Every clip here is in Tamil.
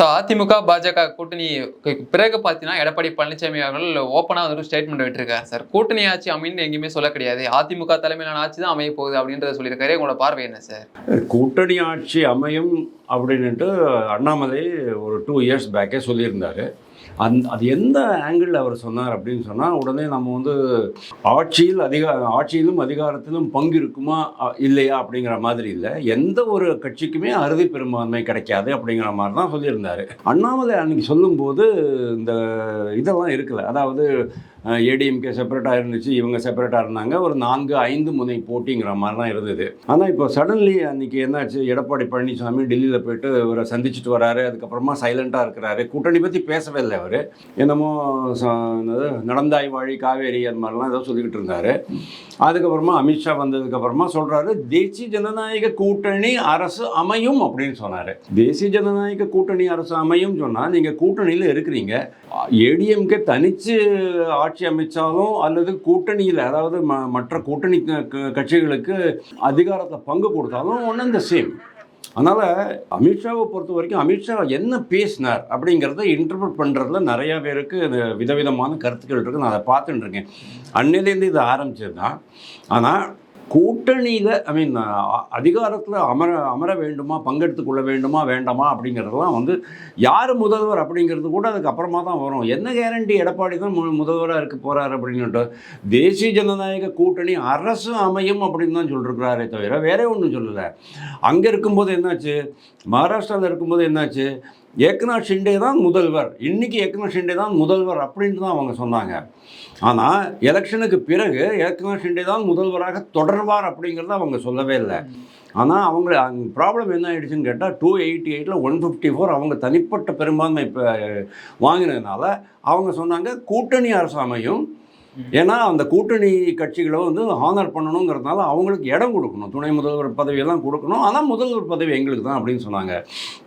ஸோ அதிமுக பாஜக கூட்டணி பிறகு பார்த்தீங்கன்னா எடப்பாடி பழனிசாமி அவர்கள் ஓப்பனாக வந்து ஸ்டேட்மெண்ட் விட்டுருக்காரு சார் கூட்டணி ஆட்சி அமைன்னு எங்கேயுமே சொல்ல கிடையாது. அதிமுக தலைமையிலான ஆட்சி தான் அமைய போகுது அப்படின்றத சொல்லியிருக்காரு. உங்களோட பார்வை என்ன சார் கூட்டணி ஆட்சி அமையும் அப்படின்ட்டு அண்ணாமலை ஒரு டூ இயர்ஸ் பேக்கே சொல்லியிருந்தார். அந் அது எந்த ஆங்கிளில் அவர் சொன்னார் அப்படின்னு சொன்னால் உடனே நம்ம வந்து ஆட்சியில் அதிகா ஆட்சியிலும் அதிகாரத்திலும் பங்கு இருக்குமா அ- இல்லையா அப்படிங்கிற மாதிரி இல்லை. எந்த ஒரு கட்சிக்குமே அறுதி பெரும்பான்மை கிடைக்காது அப்படிங்கிற மாதிரி தான் சொல்லியிருந்தார். அண்ணாமலை அன்னைக்கு சொல்லும்போது இந்த இதெல்லாம் இருக்குல்ல அதாவது ஏடிஎம்கே செப்பரேட்டாக இருந்துச்சு இவங்க செப்பரேட்டாக இருந்தாங்க. ஒரு நான்கு ஐந்து முனை போட்டிங்கிற மாதிரி தான் இருந்தது. ஆனால் இப்போ சடன்லி அன்றைக்கி என்னாச்சு? எடப்பாடி பழனிசாமி டெல்லியில் போயிட்டு இவரை சந்திச்சுட்டு வராரு. அதுக்கப்புறமா சைலண்ட்டாக இருக்கிறாரு. கூட்டணி பற்றி பேசவே இல்லை அவர். என்னமோ என்னது நடந்தாய் வாழி காவேரி அந்த மாதிரிலாம் ஏதோ சொல்லிக்கிட்டு இருந்தார். அதுக்கப்புறமா அமித்ஷா வந்ததுக்கப்புறமா சொல்கிறாரு தேசிய ஜனநாயக கூட்டணி அரசு அமையும் அப்படின்னு சொன்னார். தேசிய ஜனநாயக கூட்டணி அரசு அமையும் சொன்னால் நீங்கள் கூட்டணியில் இருக்கிறீங்க. ஏடிஎம்கே தனிச்சு ஆட்சி அமைச்சாலும் அல்லது கூட்டணியில் அதாவது ம மற்ற கூட்டணி க- கட்சிகளுக்கு அதிகாரத்தை பங்கு கொடுத்தாலும் ஒன்று இந்த சேம் அதனால் அமித்ஷாவை பொறுத்த வரைக்கும் அமித்ஷா என்ன பேசினார் அப்படிங்கிறத இன்டர்பிரட் பண்ணுறதுல நிறையா பேருக்கு விதவிதமான கருத்துக்கள் இருக்குது நான் அதை பார்த்துட்டுருக்கேன் அன்னிலேருந்து இது ஆரம்பிச்சது தான் ஆனால் கூட்டணியில் ஐ மீன் அதிகாரத்தில் அமர அமர வேண்டுமா பங்கெடுத்து கொள்ள வேண்டுமா வேண்டாமா அப்படிங்கிறதெல்லாம் வந்து யார் முதல்வர் அப்படிங்கிறது கூட அதுக்கப்புறமா தான் வரும். என்ன கேரண்டி எடப்பாடி தான் மு முதல்வராக இருக்க போகிறார் அப்படின்னுட்டு தேசிய ஜனநாயக கூட்டணி அரசு அமையும் அப்படின்னு தான் சொல்லிருக்கிறாரே தவிர வேறே ஒன்றும் சொல்லலை. அங்கே இருக்கும்போது என்னாச்சு? மகாராஷ்டிராவில் இருக்கும்போது என்னாச்சு? ஏக்நாத் ஷிண்டே தான் முதல்வர். இன்னைக்கு ஏக்நாத் ஷிண்டே தான் முதல்வர் அப்படின்ட்டு தான் அவங்க சொன்னாங்க. ஆனால் எலெக்ஷனுக்கு பிறகு ஏக்நாத் ஷிண்டே தான் முதல்வராக தொடர்வார் அப்படிங்கிறத அவங்க சொல்லவே இல்லை. ஆனால் அவங்க ப்ராப்ளம் என்ன ஆகிடுச்சுன்னு கேட்டால் டூ எயிட்டி எயிட்டில் ஒன் ஃபிஃப்டி ஃபோர் அவங்க தனிப்பட்ட பெரும்பான்மை இப்போ வாங்கினதுனால அவங்க சொன்னாங்க கூட்டணி அரசு அமையும் ஏன்னா அந்த கூட்டணி கட்சிகளை வந்து ஹானர் பண்ணணுங்கிறதுனால அவங்களுக்கு இடம் கொடுக்கணும். துணை முதல்வர் பதவியெல்லாம் கொடுக்கணும். ஆனால் முதல்வர் பதவி எங்களுக்கு தான் அப்படின்னு சொன்னாங்க.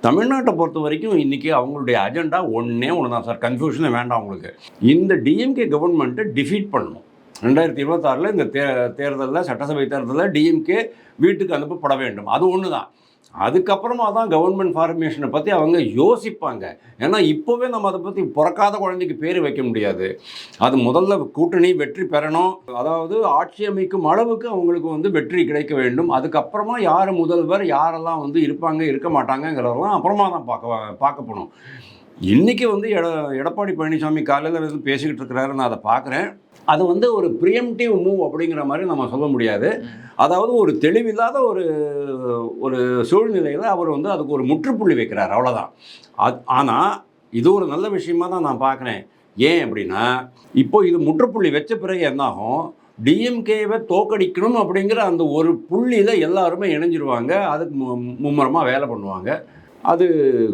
தமிழ்நாட்டை பொறுத்த வரைக்கும் இன்றைக்கி அவங்களுடைய அஜெண்டா ஒன்றே ஒன்று தான் சார். கன்ஃபியூஷனே வேண்டாம் அவங்களுக்கு. இந்த டிஎம்கே கவர்மெண்ட்டை டிஃபீட் பண்ணணும். ரெண்டாயிரத்தி இருபத்தாறில் இந்த தே தேர்தலில் சட்டசபை தேர்தலில் டிஎம்கே வீட்டுக்கு அனுப்பப்பட வேண்டும். அது ஒன்று தான் அதுக்கப்புறமா தான் கவர்மெண்ட் ஃபார்மேஷனை பற்றி அவங்க யோசிப்பாங்க. ஏன்னா இப்போவே நம்ம அதை பற்றி பிறக்காத குழந்தைக்கு பேர் வைக்க முடியாது. அது முதல்ல கூட்டணி வெற்றி பெறணும். அதாவது ஆட்சி அமைக்கும் அளவுக்கு அவங்களுக்கு வந்து வெற்றி கிடைக்க வேண்டும். அதுக்கப்புறமா யார் முதல்வர் யாரெல்லாம் வந்து இருப்பாங்க இருக்க மாட்டாங்கங்கிறதெல்லாம் அப்புறமா தான் பார்க்க பார்க்கப்படும் இன்றைக்கி வந்து எட எடப்பாடி பழனிசாமி காலையில் வந்து பேசிக்கிட்டு இருக்கிறாரு நான் அதை பார்க்குறேன். அது வந்து ஒரு ப்ரியம்டிவ் மூவ் அப்படிங்கிற மாதிரி நம்ம சொல்ல முடியாது. அதாவது ஒரு தெளிவில்லாத ஒரு ஒரு சூழ்நிலையில் அவர் வந்து அதுக்கு ஒரு முற்றுப்புள்ளி வைக்கிறார் அவ்வளோதான் அது ஆனால் இது ஒரு நல்ல விஷயமா தான் நான் பார்க்குறேன். ஏன் அப்படின்னா இப்போ இது முற்றுப்புள்ளி வச்ச பிறகு என்னாகும்? டிஎம்கேவை தோக்கடிக்கணும் அப்படிங்கிற அந்த ஒரு புள்ளியில் எல்லாருமே இணைஞ்சிருவாங்க. அதுக்கு மும்முரமாக வேலை பண்ணுவாங்க. அது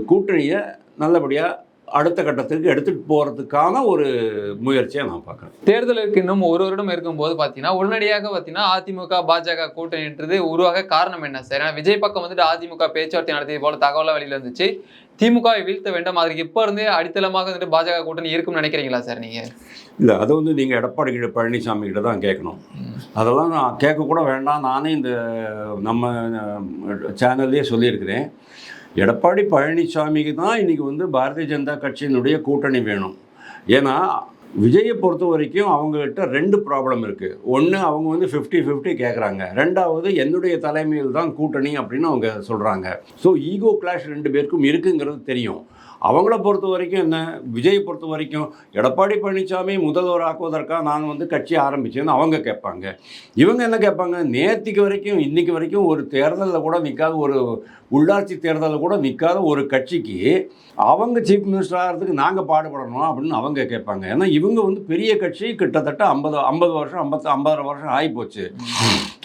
கூட்டணியை நல்லபடியாக அடுத்த கட்டத்துக்கு எடுத்துகிட்டு போகிறதுக்கான ஒரு முயற்சியை நான் பார்க்குறேன். தேர்தலுக்கு இன்னும் ஒரு வருடம் இருக்கும்போது பார்த்தீங்கன்னா உடனடியாக பார்த்தீங்கன்னா அதிமுக பாஜக கூட்டணின்றது உருவாக காரணம் என்ன சார்? ஏன்னா விஜய் பக்கம் வந்துட்டு அதிமுக பேச்சுவார்த்தை நடத்தியது போல தகவலாம் வெளியில வந்துச்சு திமுகவை வீழ்த்த வேண்டும். அதுக்கு இப்போ இருந்தே அடித்தளமாக வந்துட்டு பாஜக கூட்டணி இருக்கும்னு நினைக்கிறீங்களா சார் நீங்க? இல்லை அதை வந்து நீங்கள் எடப்பாடி கிட்ட பழனிசாமி கிட்ட தான் கேட்கணும். அதெல்லாம் நான் கேட்கக்கூட வேண்டாம். நானே இந்த நம்ம சேனல்லே சொல்லியிருக்கிறேன். எடப்பாடி பழனிசாமிக்கு தான் இன்றைக்கி வந்து பாரதிய ஜனதா கட்சியினுடைய கூட்டணி வேணும். ஏன்னா விஜயை பொறுத்த வரைக்கும் அவங்ககிட்ட ரெண்டு ப்ராப்ளம் இருக்குது ஒன்று அவங்க வந்து ஃபிஃப்டி ஃபிஃப்டி கேட்குறாங்க ரெண்டாவது என்னுடைய தலைமையில் தான் கூட்டணி அப்படின்னு அவங்க சொல்கிறாங்க ஸோ ஈகோ கிளாஷ் ரெண்டு பேருக்கும் இருக்குங்கிறது தெரியும். அவங்கள பொறுத்த வரைக்கும் என்ன? விஜய் பொறுத்த வரைக்கும் எடப்பாடி பழனிசாமி முதல்வர் ஆக்குவதற்காக நான் வந்து கட்சி ஆரம்பித்தேன்னு அவங்க கேட்பாங்க. இவங்க என்ன கேட்பாங்க? நேற்றுக்கு வரைக்கும் இன்றைக்கி வரைக்கும் ஒரு தேர்தலில் கூட நிற்காத ஒரு உள்ளாட்சி தேர்தலில் கூட நிற்காத ஒரு கட்சிக்கு அவங்க சீஃப் மினிஸ்டர் ஆகிறதுக்கு நாங்கள் பாடுபடணும் அப்படின்னு அவங்க கேட்பாங்க. ஏன்னா இவங்க வந்து பெரிய கட்சி கிட்டத்தட்ட ஐம்பது ஐம்பது வருஷம் ஐம்பத்து ஐம்பது வருஷம் ஆகிப்போச்சு.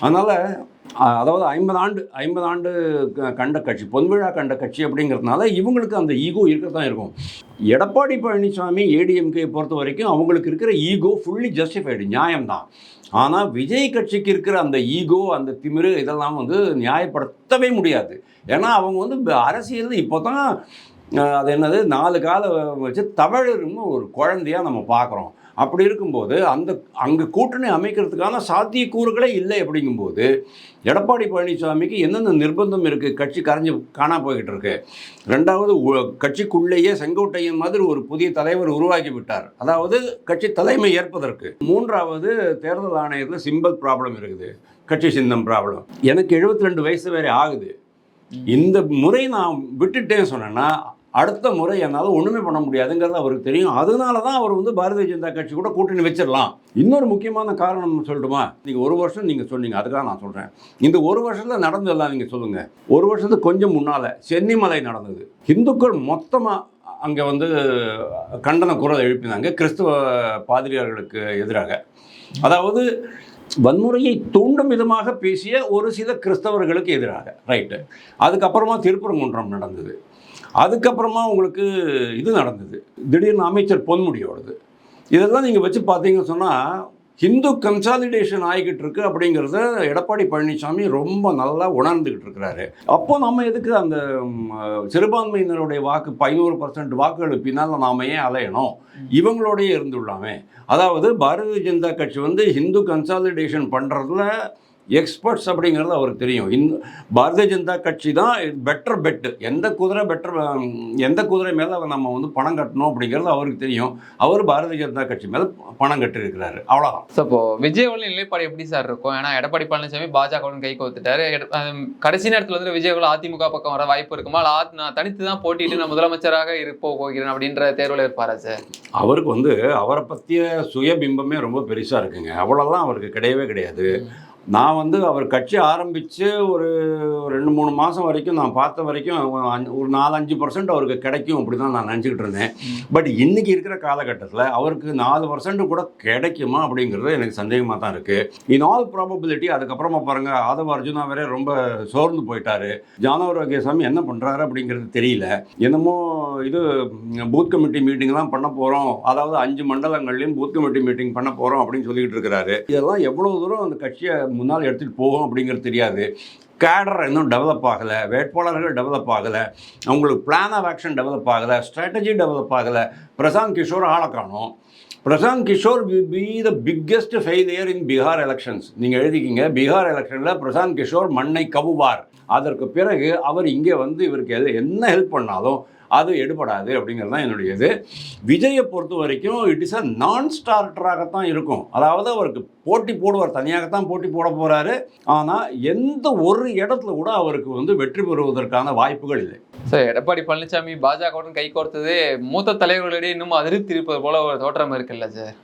அதனால் அதாவது ஐம்பது ஆண்டு ஐம்பது ஆண்டு க- கண்ட கட்சி பொன்விழா கண்ட கட்சி அப்படிங்கிறதுனால இவங்களுக்கு அந்த ஈகோ இருக்க தான் இருக்கும். எடப்பாடி பழனிசாமி ஏடிஎம்கே பொறுத்த வரைக்கும் அவங்களுக்கு இருக்கிற ஈகோ ஃபுல்லி ஜஸ்டிஃபைடு நியாயம்தான். ஆனால் விஜய் கட்சிக்கு இருக்கிற அந்த ஈகோ அந்த திமிரு இதெல்லாம் வந்து நியாயப்படுத்தவே முடியாது. ஏன்னா அவங்க வந்து அரசியல் இப்போ தான் அது என்னது? நாலு காலை வச்சு தமிழரும் ஒரு குழந்தையா நம்ம பார்க்குறோம். அப்படி இருக்கும்போது அந்த அங்கே கூட்டணி அமைக்கிறதுக்கான சாத்தியக்கூறுகளே இல்லை அப்படிங்கும்போது எடப்பாடி பழனிசாமிக்கு என்னென்ன நிர்பந்தம் இருக்குது கட்சி கரைஞ்சி காணா போய்கிட்டு இருக்கு. ரெண்டாவது கட்சிக்குள்ளேயே செங்கோட்டையன் மாதிரி ஒரு புதிய தலைவர் உருவாக்கி விட்டார். அதாவது கட்சி தலைமை ஏற்பதற்கு. மூன்றாவது தேர்தல் ஆணையத்தில் சிம்பிள் ப்ராப்ளம் இருக்குது. கட்சி சின்னம் ப்ராப்ளம் எனக்கு 72 ரெண்டு வயசு வேற ஆகுது. இந்த முறை நான் விட்டுட்டேன்னு சொன்னேன்னா அடுத்த முறை என்னால் ஒன்றுமே பண்ண முடியாதுங்கிறது அவருக்கு தெரியும். அதனால தான் அவர் வந்து பாரதிய ஜனதா கட்சி கூட கூட்டணி வச்சிடலாம். இன்னொரு முக்கியமான காரணம் சொல்லட்டுமா? நீங்கள் ஒரு வருஷம் நீங்கள் சொன்னீங்க அதுக்காக நான் சொல்கிறேன் இந்த ஒரு வருஷத்தில் நடந்ததெல்லாம் நீங்கள் சொல்லுங்கள் ஒரு வருஷத்துக்கு கொஞ்சம் முன்னால் சென்னிமலை நடந்தது. இந்துக்கள் மொத்தமாக அங்கே வந்து கண்டன குரல் எழுப்பினாங்க. கிறிஸ்துவ பாதிரியார்களுக்கு எதிராக. அதாவது வன்முறையை தூண்டும் விதமாக பேசிய ஒரு சில கிறிஸ்தவர்களுக்கு எதிராக ரைட்டு அதுக்கப்புறமா திருப்பரங்குன்றம் நடந்தது. அதுக்கப்புறமா உங்களுக்கு இது நடந்தது. திடீர்னு அமைச்சர் பொன்முடியோடது. இதெல்லாம் நீங்கள் வச்சு பார்த்தீங்கன்னு சொன்னால் ஹிந்து கன்சாலிடேஷன் ஆகிக்கிட்டு இருக்கு அப்படிங்கிறத எடப்பாடி பழனிசாமி ரொம்ப நல்லா உணர்ந்துக்கிட்டு இருக்கிறாரு. அப்போ நம்ம எதுக்கு அந்த சிறுபான்மையினருடைய வாக்கு ஐநூறு பர்சன்ட் வாக்குகள் பின்னால் நாம ஏன் அலையணும்? இவங்களோடயே இருந்துள்ளாமே அதாவது பாரதிய ஜனதா கட்சி வந்து ஹிந்து கன்சாலிடேஷன் பண்ணுறதுல எக்ஸ்பர்ட்ஸ் அப்படிங்கிறது அவருக்கு தெரியும். இந்த பாரதிய ஜனதா கட்சி தான் பெட்டர் பெட்டு எந்த குதிரை பெட்டர் எந்த குதிரை மேலே நம்ம வந்து பணம் கட்டணும் அப்படிங்கிறது அவருக்கு தெரியும். அவர் பாரதிய ஜனதா கட்சி மேலே பணம் கட்டிருக்கிறாரு அவ்வளோதான் ஸோ இப்போ விஜயோட நிலைப்பாடு எப்படி சார் இருக்கும்? ஏன்னா எடப்பாடி பழனிசாமி பாஜகவுடன் கை கோத்துட்டாரு கடைசி நேரத்தில் வந்து விஜயகுல அதிமுக பக்கம் வர வாய்ப்பு இருக்குமா? இல்ல ஆத்- நான் தனித்து தான் போட்டிட்டு நான் முதலமைச்சராக இருப்போ போகிறேன் அப்படின்ற தேர்வில் இருப்பாரா சார் அவருக்கு வந்து அவரை பற்றிய சுயபிம்பமே ரொம்ப பெருசாக இருக்குங்க. அவ்வளோலாம் அவருக்கு கிடையவே கிடையாது. நான் வந்து அவர் கட்சி ஆரம்பித்து ஒரு ரெண்டு மூணு மாதம் வரைக்கும் நான் பார்த்த வரைக்கும் ஒரு ஒரு நாலு அஞ்சு பர்சன்ட் அவருக்கு கிடைக்கும் அப்படி தான் நான் நினச்சிக்கிட்டு இருந்தேன். பட் இன்றைக்கி இருக்கிற காலகட்டத்தில் அவருக்கு நாலு பர்சன்ட் கூட கிடைக்குமா அப்படிங்கிறது எனக்கு சந்தேகமாக தான் இருக்குது இன் ஆல் ப்ராபபிலிட்டி அதுக்கப்புறமா பாருங்கள் ஆதவ அர்ஜுனா வேற ரொம்ப சோர்ந்து போயிட்டாரு. சாமி என்ன பண்ணுறாரு அப்படிங்கிறது தெரியல. என்னமோ இது பூத் கமிட்டி மீட்டிங்லாம் பண்ண போகிறோம் அதாவது அஞ்சு மண்டலங்கள்லையும் பூத் கமிட்டி மீட்டிங் பண்ண போகிறோம் அப்படின்னு சொல்லிக்கிட்டு இருக்கிறாரு. இதெல்லாம் எவ்வளோ தூரம் அந்த கட்சியை முன்னால் எடுத்துகிட்டு போகும் அப்படிங்கிறது தெரியாது. கேடர் இன்னும் டெவலப் ஆகலை. வேட்பாளர்கள் டெவலப் ஆகலை. அவங்களுக்கு பிளான் ஆஃப் ஆக்ஷன் டெவலப் ஆகலை. ஸ்ட்ராட்டஜி டெவலப் ஆகலை. பிரசாந்த் கிஷோர் ஆளை காணோம். Prashant Kishor will be the biggest failure in Bihar elections நீங்கள் எழுதிக்கிங்க. பீகார் எலெக்ஷனில் பிரசாந்த் கிஷோர் மண்ணை கவுவார். அதற்கு பிறகு அவர் இங்கே வந்து இவருக்கு எது- என்ன ஹெல்ப் பண்ணாலும் அது எடுபடாது அப்படிங்கிறது தான் என்னுடைய இது விஜயை பொறுத்த வரைக்கும் இட் இஸ் அ நான் ஸ்டார்டராகத்தான் இருக்கும். அதாவது அவருக்கு போட்டி போடுவார் தனியாகத்தான் போட்டி போட போகிறாரு ஆனால் எந்த ஒரு இடத்துல கூட அவருக்கு வந்து வெற்றி பெறுவதற்கான வாய்ப்புகள் இல்லை. சார் எடப்பாடி பழனிசாமி பாஜகவுடன் கை கோர்த்தது மூத்த தலைவர்களிடையே இன்னும் அதிருப்தி இருப்பது போல ஒரு தோற்றம் இருக்குல்ல சார்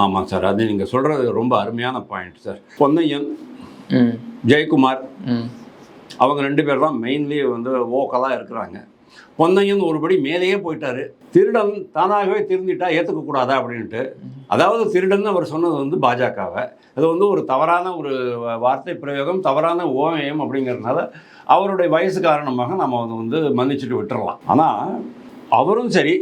ஆமாம் சார் அது நீங்கள் சொல்கிறது ரொம்ப அருமையான பாயிண்ட் சார் பொன்னையன் ஜெயக்குமார் அவங்க ரெண்டு பேர் தான் மெயின்லி வந்து ஓக்கலாக இருக்கிறாங்க. பொன்னையன் ஒருபடி மேலேயே போயிட்டாரு. திருடன் தானாகவே திருந்திட்டா ஏற்றுக்கக்கூடாதா அப்படின்ட்டு. அதாவது திருடன் அவர் சொன்னது வந்து பாஜகவை. அது வந்து ஒரு தவறான ஒரு வார்த்தை பிரயோகம் தவறான ஓவியம் அப்படிங்கிறதுனால அவருடைய வயசு காரணமாக நம்ம அதை வந்து மன்னிச்சுட்டு விட்டுறலாம். ஆனால் அவரும் சரி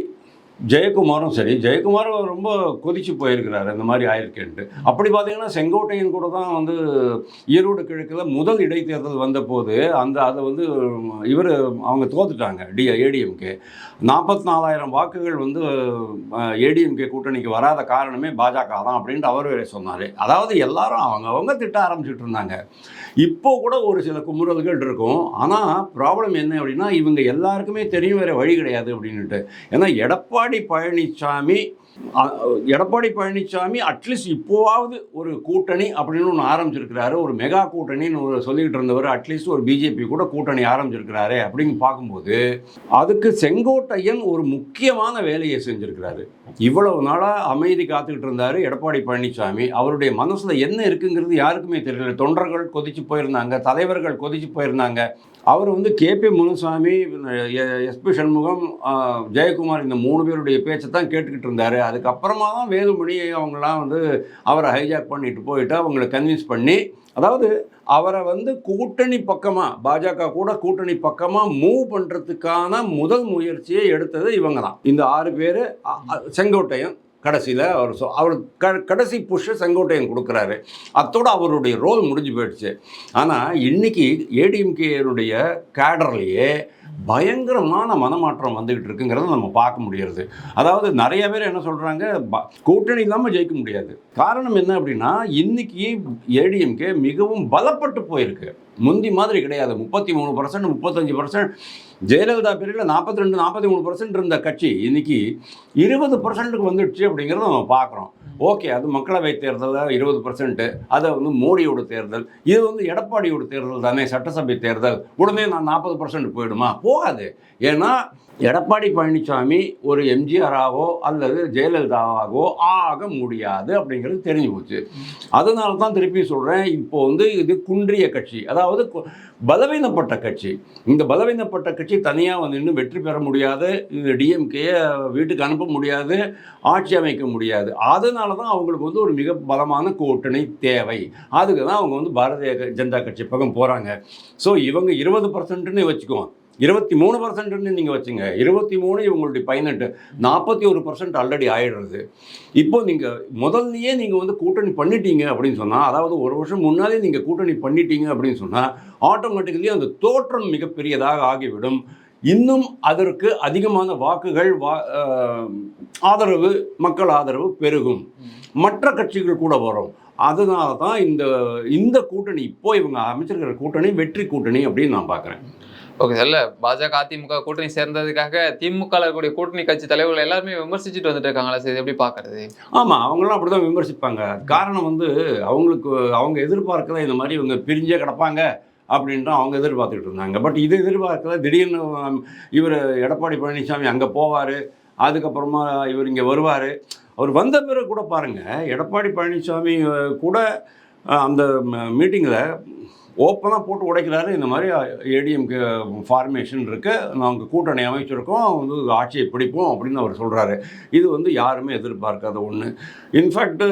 ஜெயக்குமாரும் சரி ஜெயக்குமாரும் ரொம்ப கொதிச்சு போயிருக்கிறாரு இந்த மாதிரி ஆயிருக்கேன்ட்டு. அப்படி பார்த்தீங்கன்னா செங்கோட்டையன் கூட தான் வந்து ஈரோடு கிழக்கில் முதல் இடைத்தேர்தல் வந்தபோது அந்த அதை வந்து இவர் அவங்க தோத்துட்டாங்க டி ஏடிஎம்கே நாற்பத்தி நாலாயிரம் வாக்குகள் வந்து ஏடிஎம்கே கூட்டணிக்கு வராத காரணமே பாஜக தான் அப்படின்ட்டு அவர் வேற சொன்னார். அதாவது எல்லாரும் அவங்க அவங்க திட்ட ஆரம்பிச்சிட்டு இருந்தாங்க. இப்போ கூட ஒரு சில குமுறல்கள் இருக்கும். ஆனால் ப்ராப்ளம் என்ன அப்படின்னா இவங்க எல்லாருக்குமே தெரியும் வேறு வழி கிடையாது அப்படின்னுட்டு. ஏன்னா எடப்பாடி பழனிசாமி எடப்பாடி பழனிசாமி அட்லீஸ்ட் இப்போவாவது ஒரு கூட்டணி அப்படின்னு ஒன்று ஆரம்பிச்சிருக்கிறாரு. ஒரு மெகா கூட்டணின்னு ஒரு சொல்லிக்கிட்டு இருந்தவர் அட்லீஸ்ட் ஒரு பிஜேபி கூட கூட்டணி ஆரம்பிச்சிருக்கிறாரு அப்படின்னு பார்க்கும்போது அதுக்கு செங்கோட்டையன் ஒரு முக்கியமான வேலையை செஞ்சுருக்கிறாரு. இவ்வளவு நாளாக அமைதி காத்துக்கிட்டு இருந்தார் எடப்பாடி பழனிசாமி. அவருடைய மனசில் என்ன இருக்குங்கிறது யாருக்குமே தெரியல. தொண்டர்கள் கொதிச்சு போயிருந்தாங்க தலைவர்கள் கொதிச்சு போயிருந்தாங்க. அவர் வந்து K P Munusamy SP Shanmugam Jayakumar இந்த மூணு பேருடைய பேச்சை தான் கேட்டுக்கிட்டு இருந்தார். அதுக்கப்புறமா தான் வேலுமணி அவங்களாம் வந்து அவரை ஹைஜாக் பண்ணிட்டு போயிட்டு அவங்கள கன்வின்ஸ் பண்ணி அதாவது அவரை வந்து கூட்டணி பக்கமாக பாஜக கூட கூட்டணி பக்கமாக மூவ் பண்ணுறதுக்கான முதல் முயற்சியை எடுத்தது இவங்க தான். இந்த ஆறு பேர் செங்கோட்டையன் கடைசியில் அவர் சொ அவர் க கடைசி புஷ்ஷை செங்கோட்டையன் கொடுக்குறாரு. அத்தோட அவருடைய ரோல் முடிஞ்சு போயிடுச்சு. ஆனால் இன்னைக்கு ஏடிஎம்கேனுடைய கேடர்லேயே பயங்கரமான மனமாற்றம் வந்துகிட்டு இருக்குங்கிறத நம்ம பார்க்க முடியறது. அதாவது நிறைய பேர் என்ன சொல்கிறாங்க கூட்டணி இல்லாமல் ஜெயிக்க முடியாது. காரணம் என்ன அப்படின்னா இன்னைக்கு ஏடிஎம்கே மிகவும் பலப்பட்டு போயிருக்கு. முந்தி மாதிரி கிடையாது. முப்பத்தி மூணு பர்சன்ட் முப்பத்தஞ்சு பர்சன்ட் ஜெயலலிதா பீரியடில் நாற்பத்தி ரெண்டு நாற்பத்தி மூணு பர்சன்ட் இருந்த கட்சி இன்னைக்கு இருபது பர்சன்ட்டுக்கு வந்துடுச்சு அப்படிங்கிறத நம்ம பார்க்குறோம். ஓகே அது மக்களவை தேர்தலில் இருபது பர்சன்ட்டு அதை வந்து மோடியோட தேர்தல் இது வந்து எடப்பாடியோட தேர்தல் தானே சட்டசபை தேர்தல். உடனே நான் நாற்பது பர்சன்ட் போயிடுமா? போகாது. ஏன்னா எடப்பாடி பழனிசாமி ஒரு எம்ஜிஆராவோ அல்லது ஜெயலலிதாவாகவோ ஆக முடியாது அப்படிங்கிறது தெரிஞ்சு போச்சு. அதனால தான் திருப்பி சொல்கிறேன் இப்போ வந்து இது குன்றிய கட்சி. அதாவது பலவீனப்பட்ட கட்சி. இந்த பலவீனப்பட்ட கட்சி தனியாக வந்து இன்னும் வெற்றி பெற முடியாது. இது டிஎம்கேயை வீட்டுக்கு அனுப்ப முடியாது. ஆட்சி அமைக்க முடியாது. அதனால தான் அவங்களுக்கு வந்து ஒரு மிக பலமான கூட்டணி தேவை. அதுக்கு தான் அவங்க வந்து பாரதிய ஜனதா கட்சி பக்கம் போகிறாங்க ஸோ இவங்க இருபது பர்சன்ட்னு வச்சுக்குவோம் இருபத்தி மூணு பர்சன்ட்னு நீங்கள் வச்சுங்க. இருபத்தி மூணு இவங்களுடைய பதினெட்டு நாற்பத்தி ஒரு பர்சன்ட் ஆல்ரெடி ஆயிடுறது. இப்போ நீங்கள் முதல்லையே நீங்கள் வந்து கூட்டணி பண்ணிட்டீங்க அப்படின்னு சொன்னால் அதாவது ஒரு வருஷம் முன்னாலே நீங்கள் கூட்டணி பண்ணிட்டீங்க அப்படின்னு சொன்னால் ஆட்டோமேட்டிக்கலி அந்த தோற்றம் மிகப்பெரியதாக ஆகிவிடும். இன்னும் அதற்கு அதிகமான வாக்குகள் வா ஆதரவு மக்கள் ஆதரவு பெருகும். மற்ற கட்சிகள் கூட வரும். அதனால தான் இந்த இந்த கூட்டணி இப்போ இவங்க அமைச்சிருக்கிற கூட்டணி வெற்றி கூட்டணி அப்படின்னு நான் பார்க்குறேன். ஓகே இல்ல பாஜக அதிமுக கூட்டணி சேர்ந்ததுக்காக திமுக இருக்கக்கூடிய கூட்டணி கட்சி தலைவர்கள் எல்லாருமே விமர்சிச்சுட்டு வந்துட்டு இருக்காங்களா சார்? எப்படி பாக்குறது ஆமாம் அவங்களாம் அப்படி தான் விமர்சிப்பாங்க. காரணம் வந்து அவங்களுக்கு அவங்க எதிர்பார்க்கல இந்த மாதிரி இவங்க பிரிஞ்சே கிடப்பாங்க. அப்படின்ட்டு அவங்க எதிர்பார்த்துக்கிட்டு இருந்தாங்க. பட் இது எதிர்பார்க்கல. திடீர்னு இவர் எடப்பாடி பழனிசாமி அங்கே போவார். அதுக்கப்புறமா இவர் இங்கே வருவார். அவர் வந்த பிறகு கூட பாருங்கள் எடப்பாடி பழனிசாமி கூட அந்த மீட்டிங்கில் ஓப்பனாக போட்டு உடைக்கிறாரு. இந்த மாதிரி ஏடிஎம்கு ஃபார்மேஷன் இருக்குது நாங்கள் கூட்டணி அமைச்சிருக்கோம். வந்து ஆட்சியை பிடிப்போம் அப்படின்னு அவர் சொல்கிறாரு இது வந்து யாருமே எதிர்பார்க்காத ஒன்று இன்ஃபேக்ட்டு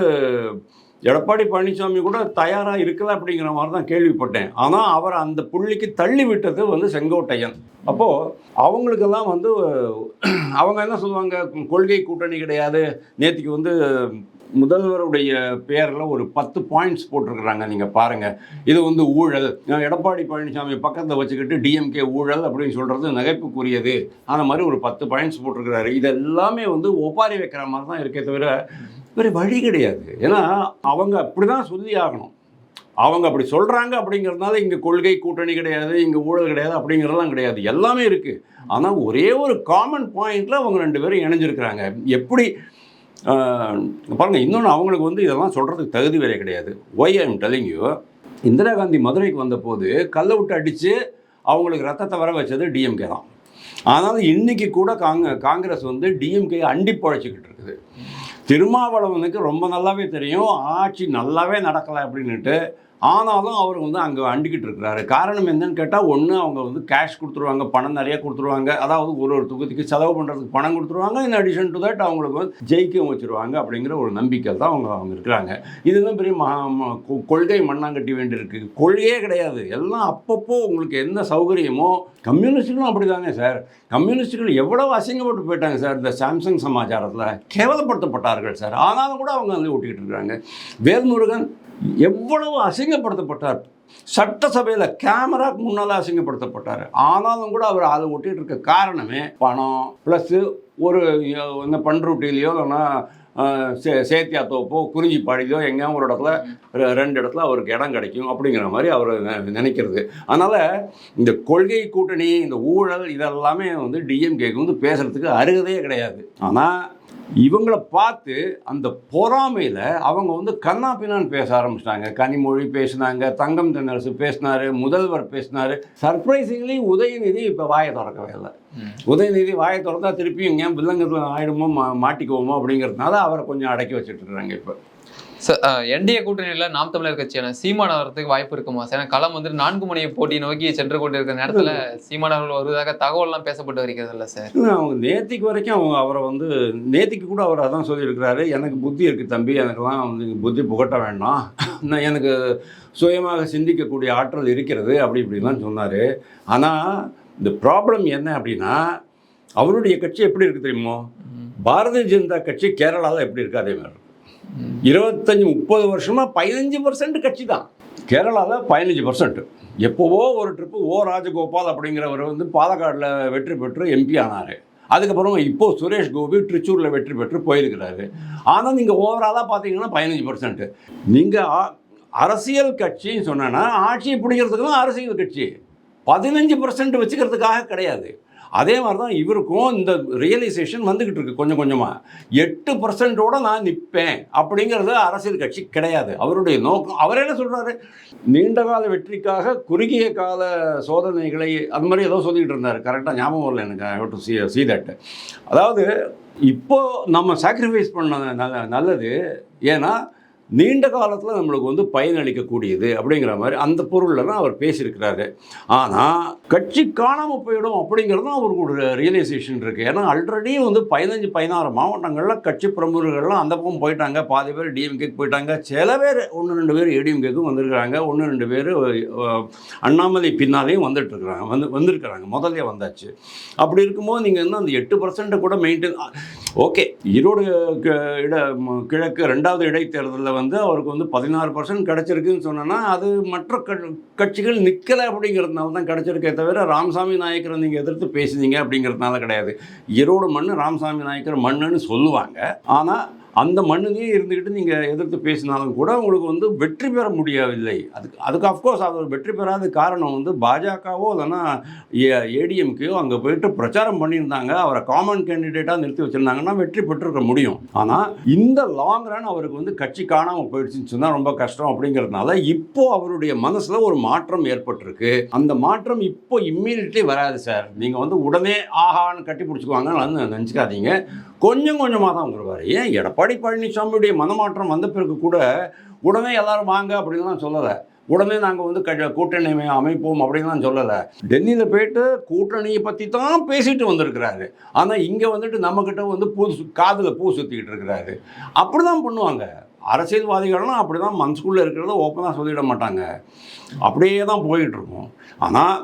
எடப்பாடி பழனிசாமி கூட தயாராக இருக்கல அப்படிங்கிற மாதிரி தான் கேள்விப்பட்டேன். ஆனால் அவர் அந்த புள்ளிக்கு தள்ளி விட்டது வந்து செங்கோட்டையன். அப்போது அவங்களுக்கெல்லாம் வந்து அவங்க என்ன சொல்லுவாங்க? கொள்கை கூட்டணி கிடையாது. நேற்றுக்கு வந்து முதல்வருடைய பேரில் ஒரு பத்து பாயிண்ட்ஸ் போட்டிருக்கிறாங்க நீங்கள் பாருங்கள் இது வந்து ஊழல். எடப்பாடி பழனிசாமி பக்கத்தில் வச்சுக்கிட்டு டிஎம்கே ஊழல் அப்படின்னு சொல்கிறது நகைப்புக்குரியது. அந்த மாதிரி ஒரு பத்து பாயிண்ட்ஸ் போட்டிருக்கிறாரு. இது எல்லாமே வந்து ஒப்பாரி வைக்கிற மாதிரி தான் இருக்கே தவிர வேறு வழி கிடையாது. ஏன்னா அவங்க அப்படி தான் சொல்லி ஆகணும். அவங்க அப்படி சொல்கிறாங்க அப்படிங்கிறதுனால இங்கே கொள்கை கூட்டணி கிடையாது இங்கே ஊழல் கிடையாது அப்படிங்கிறதெல்லாம் கிடையாது. எல்லாமே இருக்குது ஆனால் ஒரே ஒரு காமன் பாயிண்டில் அவங்க ரெண்டு பேரும் இணைஞ்சிருக்கிறாங்க. எப்படி பாருங்கள் இன்னொன்று அவங்களுக்கு வந்து இதெல்லாம் சொல்கிறதுக்கு தகுதி வேறே கிடையாது. Why I'm telling you Indira Gandhi மதுரைக்கு வந்தபோது கல்லை விட்டு அடித்து அவங்களுக்கு ரத்தத்தை வர வச்சது டிஎம்கே தான். ஆனால் இன்றைக்கி கூட காங்க காங்கிரஸ் வந்து டிஎம்கே அண்டி பழச்சிக்கிட்டு இருக்குது. திருமாவளவனுக்கு ரொம்ப நல்லாவே தெரியும். ஆட்சி நல்லாவே நடக்கலை அப்படின்னுட்டு ஆனாலும் அவர் வந்து அங்கே அண்டிக்கிட்டு இருக்கிறாரு. காரணம் என்னன்னு கேட்டால் ஒன்று அவங்க வந்து கேஷ் கொடுத்துருவாங்க பணம் நிறைய கொடுத்துருவாங்க. அதாவது ஒரு ஒரு தொகுதிக்கு செலவு பண்ணுறதுக்கு பணம் கொடுத்துருவாங்க. இன் அடிஷன் டு தட் அவங்களுக்கு வந்து ஜெயிக்கவும் வச்சுருவாங்க அப்படிங்கிற ஒரு நம்பிக்கை தான் அவங்க அவங்க இருக்கிறாங்க. இதுதான் பெரிய மகா ம- கொ- கொள்கை மண்ணாங்கட்டி வேண்டியிருக்கு. கொள்கையே கிடையாது. எல்லாம் அப்பப்போ உங்களுக்கு என்ன சௌகரியமோ கம்யூனிஸ்டுகளும் அப்படிதாங்க சார். கம்யூனிஸ்டுகள் எவ்வளோ அசிங்கப்பட்டு போயிட்டாங்க சார் இந்த சாம்சங் சமாச்சாரத்தில். கேவலப்படுத்தப்பட்டார்கள் சார். ஆனாலும் கூட அவங்க வந்து ஓட்டிக்கிட்டு இருக்கிறாங்க. வேல்முருகன் எவ்வளவு அசிங்கப்படுத்தப்பட்டார்? சட்டசபையில் கேமராக்கு முன்னால் அசிங்கப்படுத்தப்பட்டார். ஆனாலும் கூட அவர் அதை ஒட்டிகிட்டு இருக்க காரணமே பணம் ப்ளஸ்ஸு ஒரு இந்த பண்ருட்டிலையோ இல்லைன்னா சே சேத்தியா தோப்போ குறிஞ்சிப்பாடியோ எங்கேயோ ஒரு இடத்துல ரெண்டு இடத்துல அவருக்கு இடம் கிடைக்கும் அப்படிங்கிற மாதிரி அவர் நெ- நினைக்கிறது. அதனால் இந்த கொள்கை கூட்டணி இந்த ஊழல் இதெல்லாமே வந்து டிஎம்கேக்கு வந்து பேசுகிறதுக்கு அருகதையே கிடையாது. ஆனால் இவங்களை பார்த்து அந்த பொறாமையில் அவங்க வந்து கண்ணா பின்னான்னு பேச ஆரம்பிச்சிட்டாங்க. கனிமொழி பேசினாங்க தங்கம் தென்னரசு பேசினாரு முதல்வர் பேசினாரு. சர்ப்ரைசிங்லி உதயநிதி இப்போ வாயை திறக்கவே இல்லை. உதயநிதி வாயை திறந்தா திருப்பி எங்கேயா வில்லங்கத்தில் ஆயிடுமோ மா மாட்டிக்குவோமோ அப்படிங்கிறதுனால அவரை கொஞ்சம் அடக்கி வச்சுட்டு இப்போ. என்டிஏ கூட்டணியில நாம் தமிழர் கட்சியான சீமான் வரதுக்கு வாய்ப்பு இருக்குமா? சார் ஏன்னா களம் வந்துட்டு நான்கு மணி போட்டி நோக்கி சென்று கொண்டிருக்கிற நேரத்துல சீமான் அவர்கள் வருவதாக தகவல்லாம் பேசப்பட்டு வருகிறது இல்ல சார்? அவங்க நேத்திக்கு வரைக்கும் அவங்க அவரை வந்து நேத்திக்கு கூட அவர் அதான் சொல்லியிருக்கிறாரு. எனக்கு புத்தி இருக்குது தம்பி எனக்கெல்லாம் வந்து புத்தி புகட்ட வேண்டாம். நான் எனக்கு சுயமாக சிந்திக்கக்கூடிய ஆற்றல் இருக்கிறது அப்படி இப்படிலாம் சொன்னார். ஆனால் இந்த ப்ராப்ளம் என்ன அப்படின்னா அவருடைய கட்சி எப்படி இருக்குது தெரியுமோ? பாரதிய ஜனதா கட்சி கேரளாவில் எப்படி இருக்கு அதே மாதிரி. இருபத்தஞ்சி முப்பது வருஷமாக பதினஞ்சு பர்சன்ட் கட்சி தான் கேரளாவில் பதினஞ்சு பர்சன்ட் எப்போவோ ஒரு ட்ரிப்பு ஓ ராஜகோபால் அப்படிங்கிறவர் வந்து பாலக்காடில் வெற்றி பெற்று எம்பி ஆனார். அதுக்கப்புறம் இப்போ சுரேஷ் கோபி திருச்சூரில் வெற்றி பெற்று போயிருக்கிறாரு. ஆனால் நீங்கள் ஓவராலாக பார்த்தீங்கன்னா பதினஞ்சு பர்சன்ட் நீங்கள் அரசியல் கட்சின்னு சொன்னேன்னா ஆட்சியை பிடிக்கிறதுக்கு தான் அரசியல் கட்சி. பதினஞ்சு பர்சன்ட் வச்சுக்கிறதுக்காக கிடையாது. அதே மாதிரி தான் இவருக்கும் இந்த ரியலைசேஷன் வந்துக்கிட்டு இருக்கு கொஞ்சம் கொஞ்சமாக எட்டு பர்சன்ட்டோடு நான் நிற்பேன் அப்படிங்கிறது அரசியல் கட்சி கிடையாது. அவருடைய நோக்கம் அவர் என்ன சொல்கிறாரு நீண்ட கால வெற்றிக்காக குறுகிய கால சோதனைகளை அது மாதிரி ஏதோ சொல்லிக்கிட்டு இருந்தார். கரெக்டாக ஞாபகம் வரல எனக்கு. I do see see that அதாவது இப்போது நம்ம சாக்ரிஃபைஸ் பண்ண நல்ல நல்லது. ஏன்னா நீண்ட காலத்தில் நம்மளுக்கு வந்து பயனளிக்கக்கூடியது அப்படிங்கிற மாதிரி அந்த பொருளில் தான் அவர் பேசியிருக்கிறாரு. ஆனால் கட்சி காணாமல் போயிடும் அப்படிங்கிறது தான் அவருக்கு ஒரு ரியலைசேஷன் இருக்குது ஏன்னா ஆல்ரெடி வந்து பதினஞ்சு பதினாறு மாவட்டங்களில் கட்சி பிரமுகர்கள்லாம் அந்த பக்கம் போயிட்டாங்க. பாதி பேர் டிஎம்கேக்கு போயிட்டாங்க. சில பேர் ஒன்று ரெண்டு பேர் ஏடிஎம்கேக்கும் வந்திருக்கிறாங்க. ஒன்று ரெண்டு பேர் அண்ணாமலை பின்னாலேயும் வந்துட்டு இருக்கிறாங்க வந்து வந்திருக்கிறாங்க. முதல்ல வந்தாச்சு. அப்படி இருக்கும்போது நீங்கள் வந்து அந்த எட்டு பர்சன்ட்டை கூட மெயின்டைன் ஓகே ஈரோடு க- இட கிழக்கு ரெண்டாவது இடைத்தேர்தலில் வந்து அவருக்கு வந்து பதினாறு பர்சன்ட் கிடச்சிருக்குன்னு சொன்னோன்னா அது மற்ற க- கட்சிகள் நிற்கலை அப்படிங்கிறதுனால தான் கிடச்சிருக்கே தவிர ராமசாமி நாயக்கரை நீங்கள் எதிர்த்து பேசுனீங்க அப்படிங்கிறதுனால கிடையாது. ஈரோடு மண் ராமசாமி நாயக்கர் மண்ணுன்னு சொல்லுவாங்க. ஆனால் அந்த மண்ணிலேயே இருந்துக்கிட்டு நீங்கள் எதிர்த்து பேசினாலும் கூட உங்களுக்கு வந்து வெற்றி பெற முடியவில்லை. அதுக்கு அதுக்கு அஃப்கோர்ஸ் அவர் வெற்றி பெறாத காரணம் வந்து பாஜகவோ இல்லைன்னா ஏடிஎம்கேயோ அங்கே போயிட்டு பிரச்சாரம் பண்ணியிருந்தாங்க. அவரை காமன் கேண்டிடேட்டாக நிறுத்தி வச்சுருந்தாங்கன்னா வெற்றி பெற்றிருக்க முடியும். ஆனால் இந்த லாங் ரன் அவருக்கு வந்து கட்சி காணாமல் போயிடுச்சுன்னு சொன்னால் ரொம்ப கஷ்டம் அப்படிங்கிறதுனால இப்போ அவருடைய மனசில் ஒரு மாற்றம் ஏற்பட்டிருக்கு. அந்த மாற்றம் இப்போ இம்மீடியட்லி வராது சார். நீங்கள் வந்து உடனே ஆஹான்னு கட்டி பிடிச்சிக்குவாங்கன்னு நினச்சிக்காதீங்க. கொஞ்சம் கொஞ்சமாக தான் வருவார். ஏன் எடப்பாடி பழனிசாமியுடைய மனமாற்றம் வந்த பிறகு கூட உடனே எல்லாரும் வாங்க அப்படின்லாம் சொல்லலை. உடனே நாங்கள் வந்து க கூட்டணி அமைப்போம் அப்படின்லாம் சொல்லலை. டெல்லியில் போயிட்டு கூட்டணியை பற்றி தான் பேசிட்டு வந்திருக்கிறாரு. ஆனால் இங்கே வந்துட்டு நம்மக்கிட்ட வந்து பூ காதில் பூ சுற்றிக்கிட்டு இருக்கிறாரு. அப்படி தான் பண்ணுவாங்க. அரசியல்வாதிகள்லாம் அப்படி தான் மனசுக்குள்ளே இருக்கிறத ஓப்பனாக சொல்லிட மாட்டாங்க. அப்படியே தான் போயிட்டுருக்கோம் ஆனால்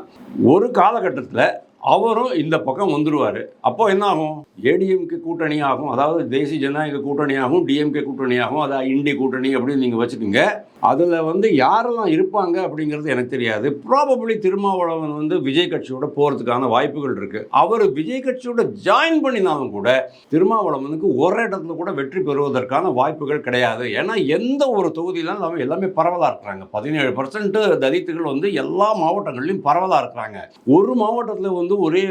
ஒரு காலகட்டத்தில் அவரும் இந்த பக்கம் வந்துடுவார் அப்போ என்ன ஆகும் ஏடிஎம்கே கூட்டணி ஆகும் அதாவது தேசிய ஜனநாயக கூட்டணி ஆகும் டிஎம்கே கூட்டணி ஆகும் அதாவது இண்டி கூட்டணி அப்படின்னு நீங்கள் வச்சுக்கோங்க. அதில் வந்து யாரெல்லாம் இருப்பாங்க அப்படிங்கிறது எனக்கு தெரியாது. ப்ராபபிளி திருமாவளவன் வந்து விஜய் கட்சியோட போகிறதுக்கான வாய்ப்புகள் இருக்குது அவர் விஜய் கட்சியோட ஜாயின் பண்ணினாலும் கூட திருமாவளவனுக்கு ஒரு இடத்துல கூட வெற்றி பெறுவதற்கான வாய்ப்புகள் கிடையாது. ஏன்னா எந்த ஒரு தொகுதியிலும் நம்ம எல்லாமே பரவலாக இருக்கிறாங்க. பதினேழு பர்சன்ட் தலித்துகள் வந்து எல்லா மாவட்டங்கள்லையும் பரவலாக இருக்கிறாங்க. ஒரு மாவட்டத்தில் வந்து ஒரே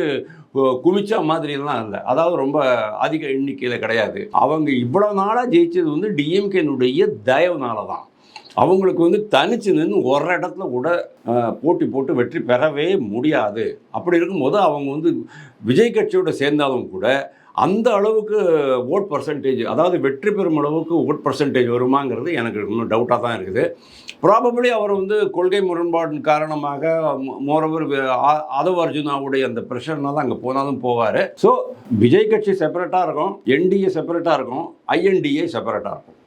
குமிச்சா மாதிரிலாம் இல்லை. அதாவது ரொம்ப அதிக எண்ணிக்கையில் கிடையாது. அவங்க இவ்வளோ நாளாக ஜெயிச்சது வந்து டிஎம்கேனுடைய தயவுனால தான் அவங்களுக்கு வந்து தனிச்சு நின்று ஒரு இடத்துல கூட போட்டி போட்டு வெற்றி பெறவே முடியாது. அப்படி இருக்கும்போது அவங்க வந்து விஜய் கட்சியோட சேர்ந்தாலும் கூட அந்த அளவுக்கு ஓட் பர்சன்டேஜ் அதாவது வெற்றி பெறும் அளவுக்கு ஓட் பர்சன்டேஜ் வருமாங்கிறது எனக்கு இன்னும் டவுட்டாக தான் இருக்குது. ப்ராபபிளி அவர் வந்து கொள்கை முரண்பாடு காரணமாக மோரவர் அதவ் அர்ஜுனாவுடைய அந்த ப்ரெஷர்னால அங்கே போனாலும் போவார். ஸோ விஜய் கட்சி செப்பரேட்டாக இருக்கும் என்டிஏ செப்பரேட்டாக இருக்கும் ஐஎன்டிஏ செப்பரேட்டாக இருக்கும்.